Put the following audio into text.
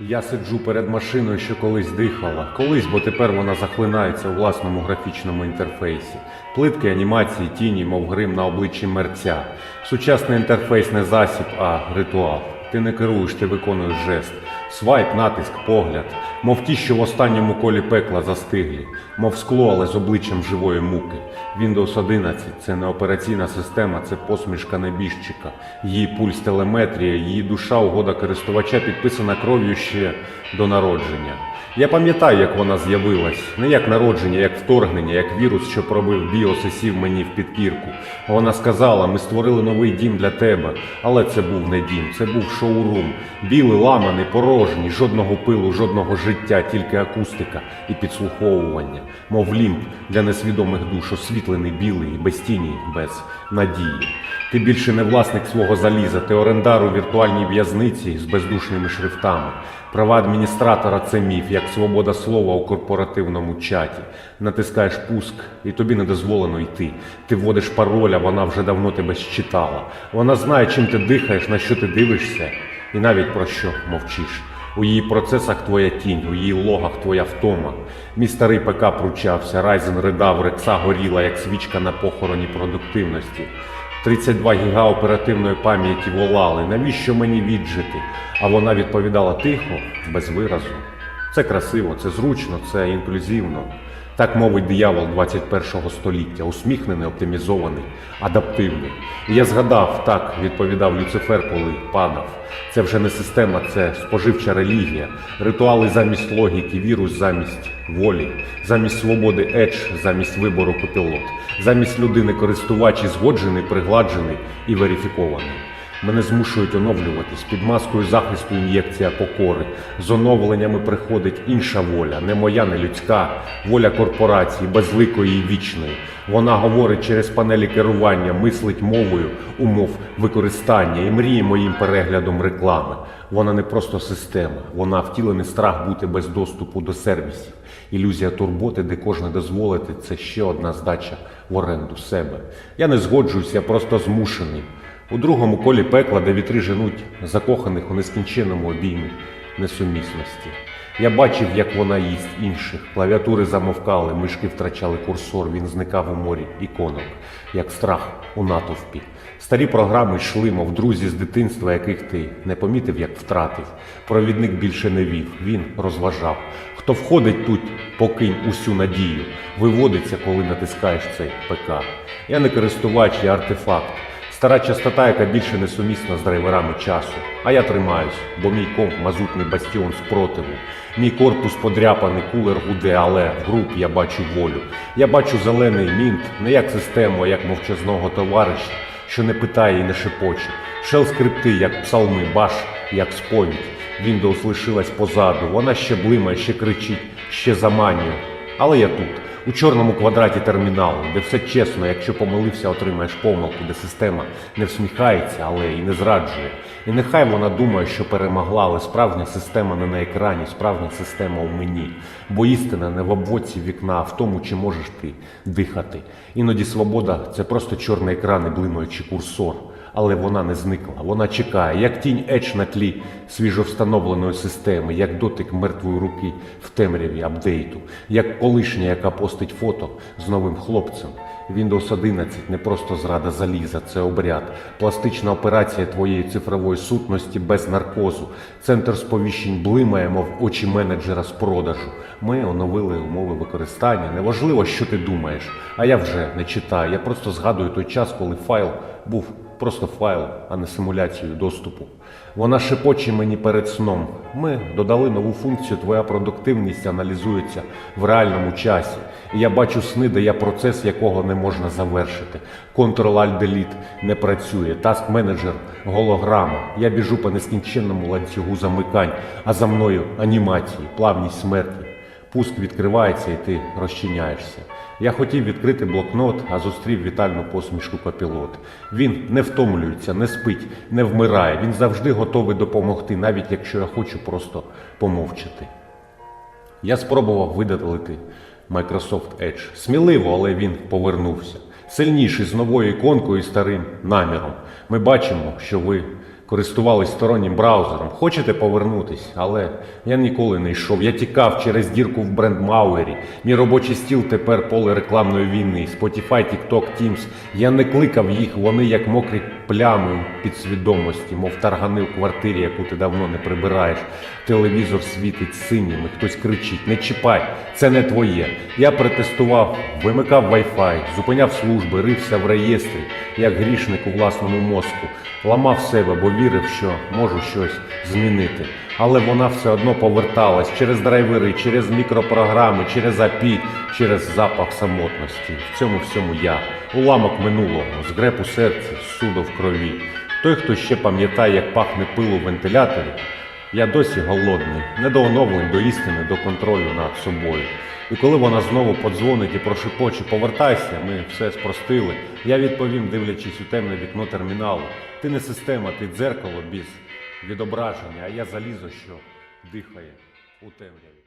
Я сиджу перед машиною, що колись дихала. Колись, бо тепер вона захлинається у власному графічному інтерфейсі. Плитки анімації, тіні, мов грим на обличчі мерця. Сучасний інтерфейс не засіб, а ритуал. Ти не керуєш, ти виконуєш жест. Свайп, натиск, погляд, мов ті, що в останньому колі пекла застиглі, мов скло, але з обличчям живої муки. Windows 11 – це не операційна система, це посмішка небіжчика. Її пульс телеметрія, її душа, угода користувача підписана кров'ю ще до народження. Я пам'ятаю, як вона з'явилась, не як народження, як вторгнення, як вірус, що пробив біос і сів мені в підкірку. Вона сказала: ми створили новий дім для тебе, але це був не дім, це був шоурум. Білий, ламаний, порожній, жодного пилу, жодного життя, тільки акустика і підслуховування, мов лімб для несвідомих душ, освітлений білий без тіні, без надії. Ти більше не власник свого заліза, ти орендар у віртуальній в'язниці з бездушними шрифтами. Права адміністратора це міф, як свобода слова у корпоративному чаті. Натискаєш пуск, і тобі не дозволено йти. Ти вводиш пароль, а вона вже давно тебе щитала. Вона знає, чим ти дихаєш, на що ти дивишся, і навіть про що мовчиш. У її процесах твоя тінь, у її логах твоя втома. Мій старий ПК пручався, Райзен ридав, рекса горіла, як свічка на похороні продуктивності. 32 гіга оперативної пам'яті волали. Навіщо мені віджити? А вона відповідала тихо, без виразу. Це красиво, це зручно, це інклюзивно. Так мовить диявол 21-го століття, усміхнений, оптимізований, адаптивний. І я згадав, так відповідав Люцифер, коли падав. Це вже не система, це споживча релігія, ритуали замість логіки, вірус замість волі, замість свободи едж, замість вибору копілот, замість людини користувач і згоджений, пригладжений і верифікований. Мене змушують оновлюватись під маскою захисту ін'єкція покори. З оновленнями приходить інша воля, не моя, не людська, воля корпорації, безликої і вічної. Вона говорить через панелі керування, мислить мовою умов використання і мріє моїм переглядом реклами. Вона не просто система, вона втілений страх бути без доступу до сервісів. Ілюзія турботи, де кожне дозволити, це ще одна здача в оренду себе. Я не згоджуюся, я просто змушений. У другому колі пекла, де вітри женуть закоханих у нескінченному обіймі несумісності. Я бачив, як вона їсть інших. Клавіатури замовкали, мишки втрачали курсор, він зникав у морі іконок, як страх у натовпі. Старі програми йшли, мов друзі з дитинства, яких ти не помітив, як втратив. Провідник більше не вів, він розважав. Хто входить тут, покинь усю надію, виводиться, коли натискаєш цей ПК. Я не користувач, я артефакт. Стара частота, яка більше не сумісна з драйверами часу. А я тримаюсь, бо мій комп мазутний бастіон спротиву. Мій корпус подряпаний, кулер гуде, але в груп я бачу волю. Я бачу зелений мінт не як систему, а як мовчазного товариша, що не питає і не шепоче. Шел скрипти, як псалми, баш, як сповідь. Windows лишилась позаду, вона ще блимає, ще кричить, ще заманює. Але я тут, у чорному квадраті терміналу, де все чесно, якщо помилився, отримаєш помилку, де система не всміхається, але і не зраджує. І нехай вона думає, що перемогла, але справжня система не на екрані, справжня система у мені. Бо істина не в обводці вікна, а в тому, чи можеш ти дихати. Іноді свобода це просто чорний екран і блимаючий курсор. Але вона не зникла, вона чекає, як тінь еч на тлі свіжовстановленої системи, як дотик мертвої руки в темряві апдейту, як колишня, яка постить фото з новим хлопцем. Windows 11 не просто зрада заліза, це обряд, пластична операція твоєї цифрової сутності без наркозу. Центр сповіщень блимає, мов очі менеджера з продажу. Ми оновили умови використання. Неважливо, що ти думаєш, а я вже не читаю. Я просто згадую той час, коли файл був просто файл, а не симуляцією доступу. Вона шепоче мені перед сном. Ми додали нову функцію, твоя продуктивність аналізується в реальному часі. І я бачу сни, де я процес якого не можна завершити. Ctrl-Alt-Delete не працює. Task Manager – голограма. Я біжу по нескінченному ланцюгу замикань, а за мною анімації, плавність смерті. Пуск відкривається і ти розчиняєшся. Я хотів відкрити блокнот, а зустрів вітальну посмішку капілот. Він не втомлюється, не спить, не вмирає. Він завжди готовий допомогти, навіть якщо я хочу просто помовчати. Я спробував видалити Microsoft Edge. Сміливо, але він повернувся. Сильніший з новою іконкою і старим наміром. Ми бачимо, що ви користувались стороннім браузером. Хочете повернутись? Але я ніколи не йшов. Я тікав через дірку в брендмауері. Мій робочий стіл тепер поле рекламної війни. Spotify, TikTok, Teams. Я не кликав їх, вони як мокрі плями у підсвідомості, мов таргани в квартирі, яку ти давно не прибираєш. Телевізор світить синім, і хтось кричить: не чіпай, це не твоє. Я протестував, вимикав Wi-Fi, зупиняв служби, рився в реєстрі, як грішник у власному мозку, ламав себе, бо вірив, що можу щось змінити. Але вона все одно поверталась через драйвери, через мікропрограми, через API, через запах самотності. В цьому всьому я, уламок минулого, згреб у серці, судо в крові. Той, хто ще пам'ятає, як пахне пилу вентиляторів, вентиляторі, я досі голодний, не до оновлень, до істини, до контролю над собою. І коли вона знову подзвонить і прошепоче, повертайся, ми все спростили. Я відповім, дивлячись у темне вікно терміналу. Ти не система, ти дзеркало без відображення, а я залізо, що дихає у темряві.